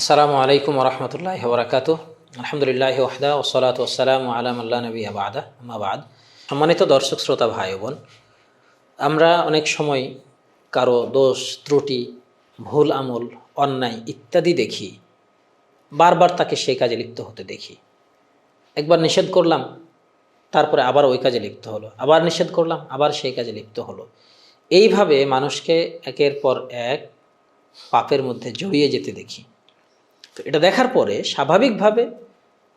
আসসালামু আলাইকুম রহমতুল্লাহ বরাকাত আলহামদুলিল্লাহ ওহদা ওসলাত ওসালাম আলাম আল্লাহ নবী আবাদা আমাবাদ সম্মানিত দর্শক, শ্রোতা, ভাই বোন, আমরা অনেক সময় কারও দোষ, ত্রুটি, ভুল আমল, অন্যায় ইত্যাদি দেখি। বারবার তাকে সেই কাজে লিপ্ত হতে দেখি। একবার নিষেধ করলাম, তারপরে আবার ওই কাজে লিপ্ত হলো। আবার নিষেধ করলাম, আবার সেই কাজে লিপ্ত হলো। এইভাবে মানুষকে একের পর এক পাপের মধ্যে জড়িয়ে যেতে দেখি। তো এটা দেখার পরে স্বাভাবিকভাবে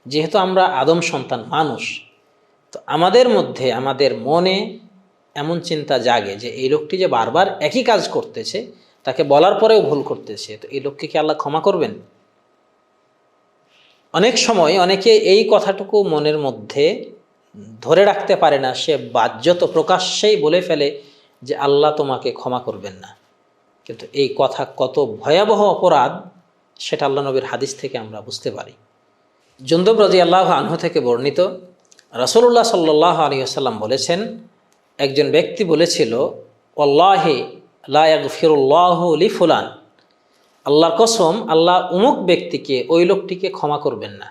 যেহেতু আমরা আদম সন্তান মানুষ, তো আমাদের মধ্যে, আমাদের মনে এমন চিন্তা জাগে যে এই লোকটি যে বারবার একই কাজ করতেছে, তাকে বলার পরেও ভুল করতেছে। তো এই লোককে কি আল্লাহ ক্ষমা করবেন? অনেক সময় অনেকে এই কথাটুকু মনের মধ্যে ধরে রাখতে পারে না, সে বাহ্যত প্রকাশ্যেই বলে ফেলে যে আল্লাহ তোমাকে ক্ষমা করবেন না। কিন্তু এই কথা কত ভয়াবহ অপরাধ সেটা আল্লাহ নবীর হাদিস থেকে আমরা বুঝতে পারি। জন্দব রাজি আল্লাহ আনহু থেকে বর্ণিত রসুল্লাহ সাল্লাহ আলী আসাল্লাম বলেছেন, একজন ব্যক্তি বলেছিল অল্লাহে লায়াক ফিরুল্লাহ লি ফুলান। আল্লাহর কসম, আল্লাহ উমুক ব্যক্তিকে ওই লোকটিকে ক্ষমা করবেন না।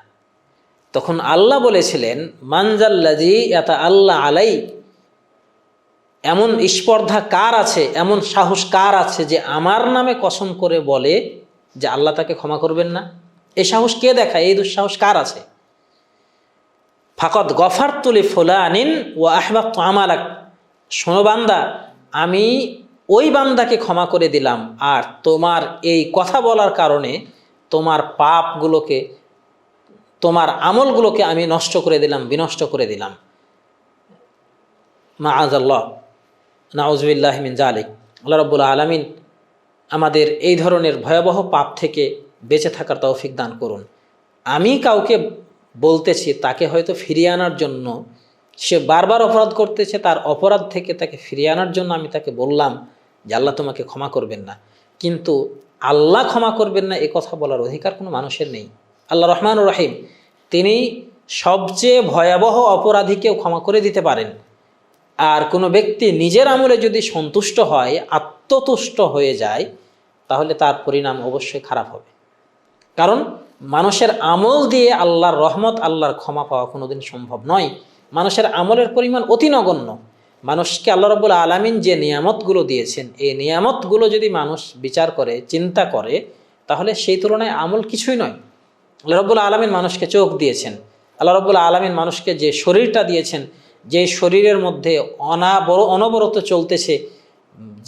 তখন আল্লাহ বলেছিলেন মানজাল্লাজি এত আল্লাহ আলাই এমন স্পর্ধা কার আছে, এমন সাহস কার আছে যে আমার নামে কসম করে বলে যে আল্লাহ তাকে ক্ষমা করবেন না? এই সাহস কে দেখায়? এই দুঃসাহস কার আছে? ফাকত গফার তুলি ফোলা আনিন ও আহবাব তো আমালাক। শোনো বান্দা, আমি ওই বান্দাকে ক্ষমা করে দিলাম, আর তোমার এই কথা বলার কারণে তোমার পাপগুলোকে, তোমার আমলগুলোকে আমি নষ্ট করে দিলাম, বিনষ্ট করে দিলাম। মা আজাল্লাহ নাউজবিল্লাহমিন জালিক আল্লাহ রব্বুল আলমিন আমাদের এই ধরনের ভয়াবহ পাপ থেকে বেঁচে থাকার তৌফিক দান করুন। আমি কাউকে বলতেছি, তাকে হয়তো ফিরিয়ে আনার জন্য, সে বারবার অপরাধ করতেছে, তার অপরাধ থেকে তাকে ফিরিয়ে আনার জন্য আমি তাকে বললাম যে, আল্লাহ তোমাকে ক্ষমা করবেন না। কিন্তু আল্লাহ ক্ষমা করবেন না, এ কথা বলার অধিকার কোনো মানুষের নেই। আল্লাহ রহমান রাহিম, তিনি সবচেয়ে ভয়াবহ অপরাধীকেও ক্ষমা করে দিতে পারেন। আর কোনো ব্যক্তি নিজের আমলে যদি সন্তুষ্ট হয়, আত্মতুষ্ট হয়ে যায় তাহলে তার পরিণাম অবশ্যই খারাপ হবে। কারণ মানুষের আমল দিয়ে আল্লাহর রহমত, আল্লাহর ক্ষমা পাওয়া কোনোদিন সম্ভব নয়। মানুষের আমলের পরিমাণ অতি নগণ্য। মানুষকে আল্লাহ রব্বুল আলমিন যে নিয়ামতগুলো দিয়েছেন, এই নিয়ামতগুলো যদি মানুষ বিচার করে, চিন্তা করে, তাহলে সেই তুলনায় আমল কিছুই নয়। আল্লাহ রব্বুল আলমিন মানুষকে চোখ দিয়েছেন। আল্লাহ রব্বুল আলমিন মানুষকে যে শরীরটা দিয়েছেন, যে শরীরের মধ্যে অনাবর, অনবরত চলতেছে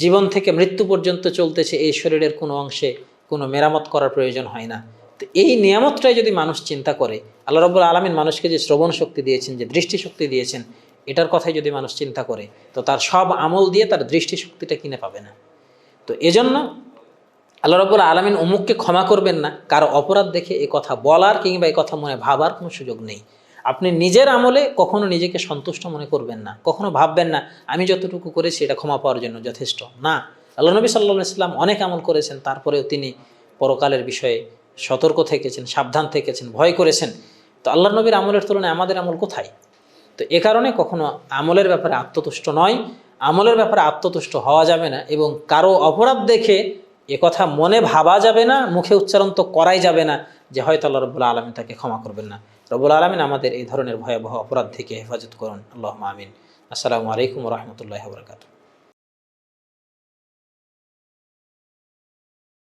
জীবন থেকে মৃত্যু পর্যন্ত চলতেছে এই শরীরের কোনো অংশে কোনো মেরামত করার প্রয়োজন হয় না। তো এই নিয়ামতটাই যদি মানুষ চিন্তা করে, আল্লাহ রব্বুল আলমিন মানুষকে যে শ্রবণ শক্তি দিয়েছেন, যে দৃষ্টিশক্তি দিয়েছেন, এটার কথাই যদি মানুষ চিন্তা করে, তো তার সব আমল দিয়ে তার দৃষ্টিশক্তিটা কিনে পাবে না। তো এজন্য আল্লাহ রব্বুল আলমিন অমুককে ক্ষমা করবেন না, কারও অপরাধ দেখে এ কথা বলার কিংবা এ কথা মনে ভাবার কোনো সুযোগ নেই। আপনি নিজের আমলে কখনো নিজেকে সন্তুষ্ট মনে করবেন না, কখনো ভাববেন না, আমি যতটুকু করেছি এটা ক্ষমা পাওয়ার জন্য যথেষ্ট। না আল্লাহ নবী সাল্লা ইসলাম অনেক আমল করেছেন, তারপরেও তিনি পরকালের বিষয়ে সতর্ক থেকেছেন, সাবধান থেকেছেন, ভয় করেছেন। তো আল্লাহ নবীর আমলের তুলনায় আমাদের আমল কোথায়? তো এ কারণে কখনো আমলের ব্যাপারে আত্মতুষ্ট নয়, আমলের ব্যাপারে আত্মতুষ্ট হওয়া যাবে না এবং কারও অপরাধ দেখে এ কথা মনে ভাবা যাবে না, মুখে উচ্চারণ তো করাই যাবে না যে হয়তো আল্লাহ রবুল্লা আলমী তাকে ক্ষমা করবেন না। রবুল আলমিন আমাদের এই ধরনের ভয়াবহ অপরাধ থেকে হেফাজত করুন। আল্লাহ আমিন। আসসালামু আলাইকুম রহমতুল্লাহ বরকাত